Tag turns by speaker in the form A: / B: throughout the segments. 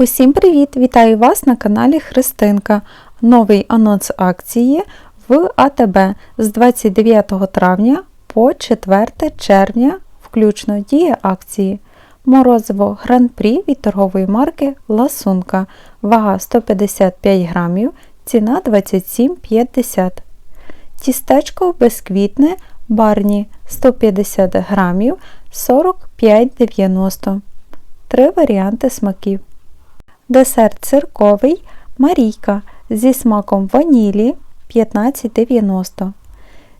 A: Усім привіт! Вітаю вас на каналі Христинка. Новий анонс акції в АТБ з 29 травня по 4 червня включно діє акції. Морозиво Гран-прі від торгової марки Ласунка. Вага 155 грамів, ціна 27,50. Тістечко безквітне барні 150 грамів 45,90. Три варіанти смаків. Десерт цирковий Марійка зі смаком ванілі 15,90.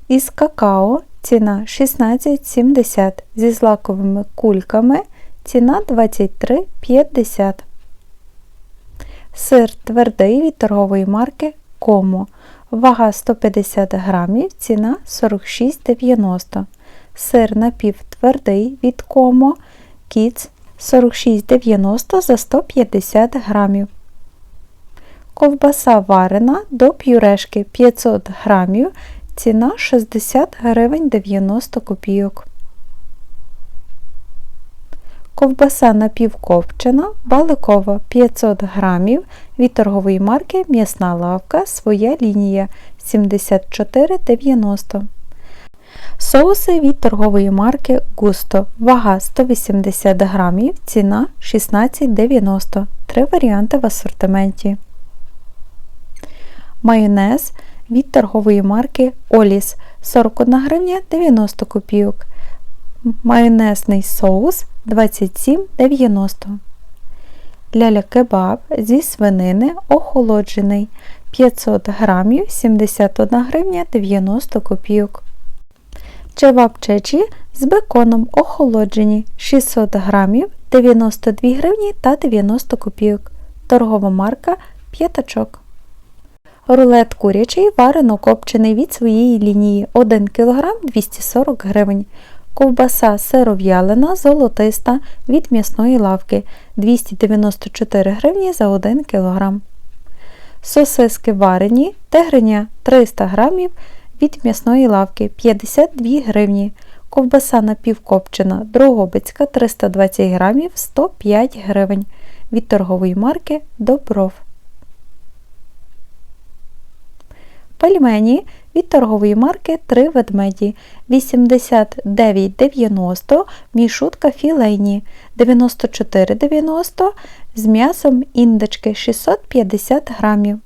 A: Із какао ціна 16,70. Зі злаковими кульками ціна 23,50. Сир твердий від торгової марки Комо. Вага 150 грамів, ціна 46,90. Сир напівтвердий від Комо Kids 46,90 за 150 грамів. Ковбаса варена до пюрешки 500 грамів, ціна 60 гривень 90 копійок. Ковбаса напівкопчена, баликова 500 грамів від торгової марки М'ясна лавка Своя лінія 74,90 Соуси від торгової марки Густо. Вага 180 грамів, ціна 16,90 Три варіанти в асортименті. Майонез від торгової марки Оліс 41 гривня 90 копійок. Майонезний соус 27,90 Ляля кебаб зі свинини охолоджений 500 грамів 71 гривня 90 копійок. Чевапчечі з беконом охолоджені 600 грамів 92 гривні та 90 копійок. Торгова марка п'ятачок. Рулет курячий варено копчений від своєї лінії 1 кг 240 гривень. Ковбаса сиров'ялина золотиста від м'ясної лавки 294 гривні за 1 кг. Сосиски варені тегриня 300 грамів від м'ясної лавки 52 гривні. Ковбаса напівкопчена Дрогобицька 320 грамів 105 гривень. Від торгової марки Добров. Пельмені від торгової марки 3 ведмеді 89,90 мішутка філейні 94,90 з м'ясом індички 650 грамів.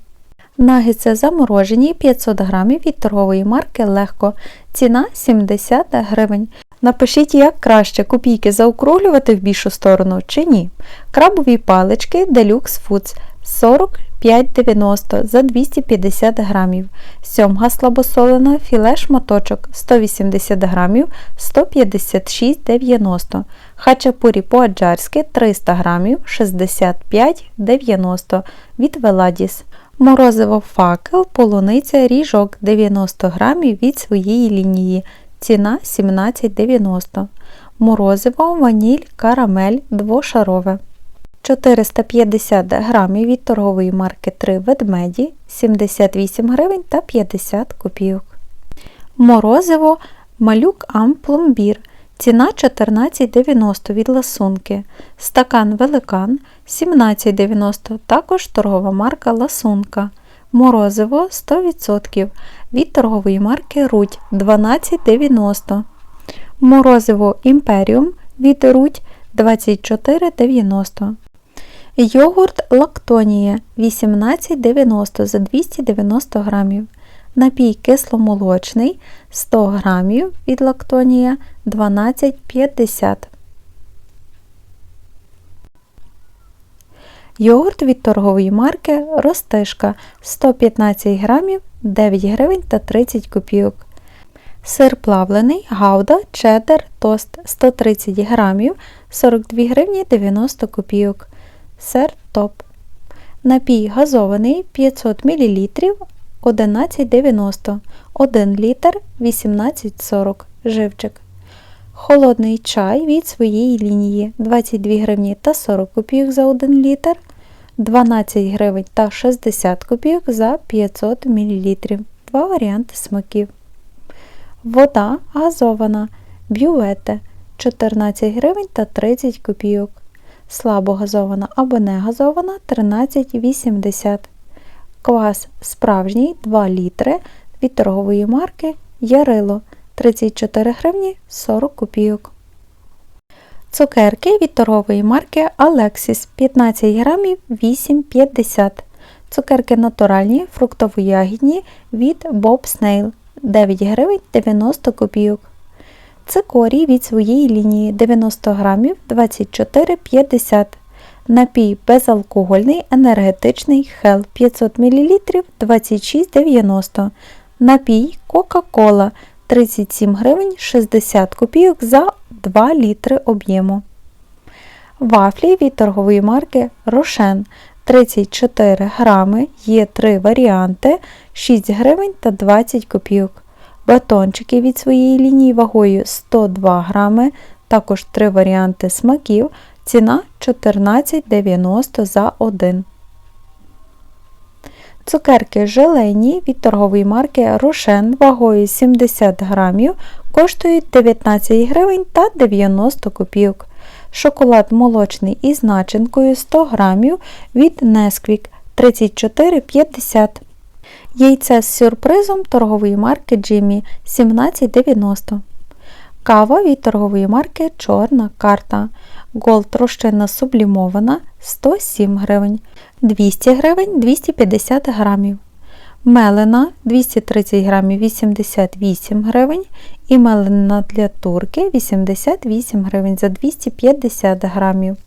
A: Нагетси заморожені 500 грамів від торгової марки Легко. Ціна 70 гривень. Напишіть, як краще копійки заокруглювати в більшу сторону чи ні. Крабові палички Deluxe Foods 45,90 за 250 грамів. Сьомга слабосолена філе шматочок 180 грамів 156,90 Хачапурі по-аджарськи 300 грамів 65,90 від Веладіс. Морозиво факел, полуниця ріжок 90 грамів від своєї лінії. Ціна 17,90 Морозиво, ваніль, карамель двошарове. 450 грамів від торгової марки 3 ведмеді 78 гривень та 50 копійок. Морозиво малюк Ам пломбір. Ціна 14,90 від ласунки. Стакан великан 17,90 також торгова марка Ласунка. Морозиво 100% від торгової марки Рудь 12,90. Морозиво Імперіум від Рудь 24,90. Йогурт Лактонія 18,90 за 290 грамів. Напій кисломолочний 100 грамів від лактонія 12,50. Йогурт від торгової марки Ростишка 115 грамів 9 гривень та 30 копійок. Сир плавлений, гауда, чеддер, тост 130 грамів 42 гривні 90 копійок. Сир топ. Напій газований 500 мл 11,90 1 літр 18,40 живчик. Холодний чай від своєї лінії 22 гривні та 40 копійок за 1 літр, 12 гривень та 60 копійок за 500 мл. Два варіанти смаків. Вода газована бювете 14 гривень та 30 копійок. слабогазована або негазована 13,80. Квас справжній 2 літри від торгової марки Ярило 34 гривні 40 копійок. Цукерки від торгової марки Alexis 15 грамів 8,50. Цукерки натуральні, фруктово-ягідні від Bob Snail 9 гривень 90 копійок. Цикорій від своєї лінії 90 грамів 24,50. Напій безалкогольний енергетичний Hell 500 мл 26,90. Напій Кока-Кола 37 гривень 60 копійок за 2 літри об'єму. Вафлі від торгової марки Рошен 34 грами, є 3 варіанти 6 гривень та 20 копійок. Батончики від своєї лінії вагою 102 грами, також 3 варіанти смаків, ціна 14,90 за 1. Цукерки желейні від торгової марки Рошен вагою 70 грамів коштують 19 гривень та 90 копійок. Шоколад молочний із начинкою 100 грамів від Nesquik 34,50 Яйце з сюрпризом торгової марки Jimmy 17,90 Кава від торгової марки Чорна карта. Голд розчинна сублімована 107 гривень, 200 гривень 250 грамів. Мелена 230 грамів 88 гривень. І мелена для турки 88 гривень за 250 грамів.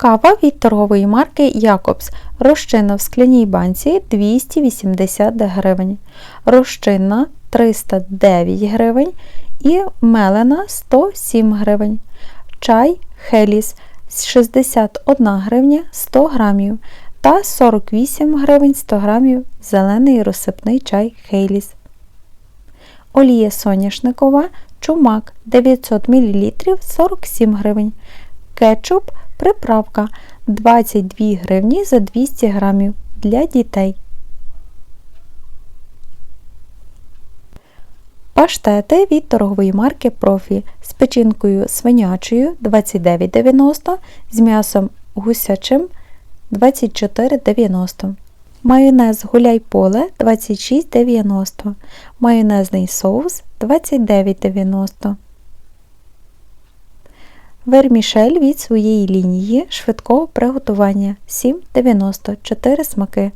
A: Кава від торгової марки Якобс. Розчинна в скляній банці 280 гривень. Розчинна 309 гривень і мелена 107 гривень. Чай Хеліс 61 гривня 100 грамів та 48 гривень 100 грамів зелений розсипний чай Хейліс. Олія соняшникова чумак 900 мл 47 гривень. Кетчуп приправка 22 гривні за 200 грамів для дітей. Паштети від торгової марки Профі з печінкою свинячою 29,90 з м'ясом гусячим 24,90. Майонез гуляй поле 26,90. Майонезний соус 29,90. Вермішель від своєї лінії швидкого приготування 7,90 4 смаки.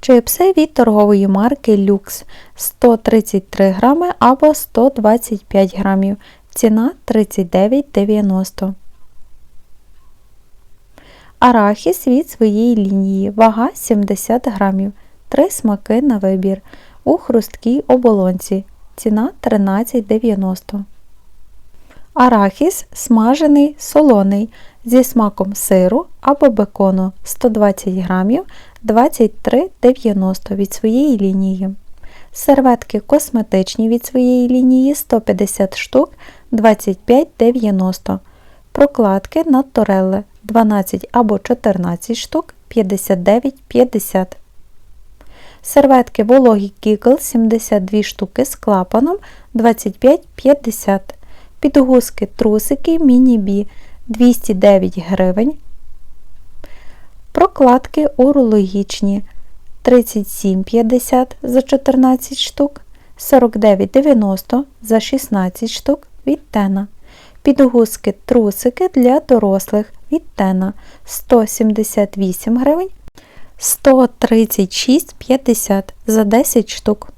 A: Чипси від торгової марки Люкс 133 грами або 125 грамів. Ціна 39,90. Арахіс від своєї лінії. Вага 70 грамів. 3 смаки на вибір. У хрусткій оболонці. Ціна 13,90. Арахіс смажений солоний зі смаком сиру або бекону 120 грамів 23,90 від своєї лінії. Серветки косметичні від своєї лінії 150 штук 25,90 Прокладки на торелли 12 або 14 штук 59,50 Серветки вологі Kiggle 72 штуки з клапаном 25,50 Підгузки трусики міні-бі 209 гривень. Прокладки урологічні 37,50 за 14 штук, 49,90 за 16 штук від тена. Підгузки трусики для дорослих від тена 178 гривень, 136,50 за 10 штук.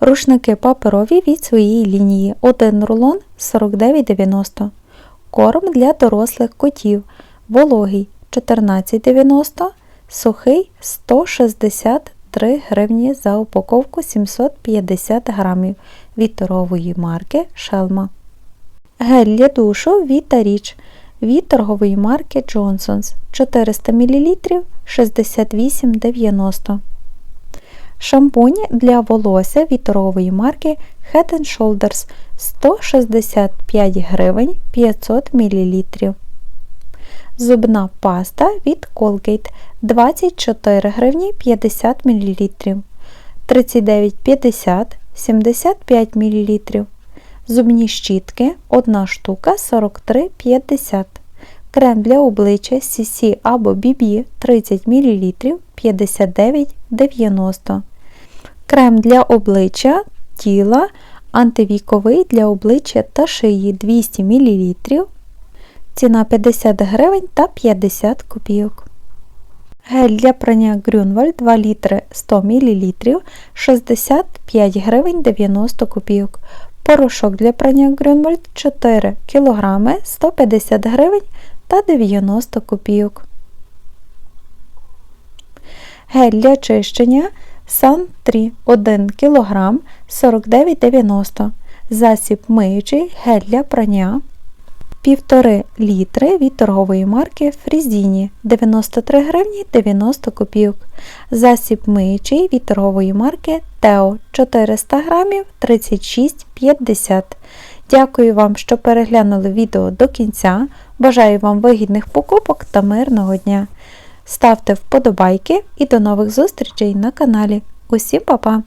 A: Рушники паперові від своєї лінії. Один рулон 49,90 Корм для дорослих котів. Вологий 14,90 сухий 163 гривні за упаковку 750 грамів від торгової марки Шелма. Гель для душу від річ від торгової марки Johnson's 400 мл 68,90 Шампунь для волосся від торгової марки Head Shoulders 165 гривень 500 мл. Зубна паста від Colgate 24 гривні 50 мл. 39,50 75 мл. Зубні щітки 1 штука 43,50. Крем для обличчя CC або BB 30 мл 59,90. Крем для обличчя тіла антивіковий для обличчя та шиї 200 мл. Ціна 50 гривень та 50 копійок. Гель для прання Grünwald 2 літри 100 мл 65 гривень 90 копійок. Порошок для прання Grünwald 4 кг 150 гривень та 90 копійок. Гель для чищення Sun 3 1 кг 49,90 Засіб миючий гель для прання 1,5 літри від торгової марки Фрізіні 93 гривні 90 копійок. Засіб миючий від торгової марки Тео 400 грамів 36,50. Дякую вам, що переглянули відео до кінця. Бажаю вам вигідних покупок та мирного дня. Ставте вподобайки і до нових зустрічей на каналі. Усім па-па!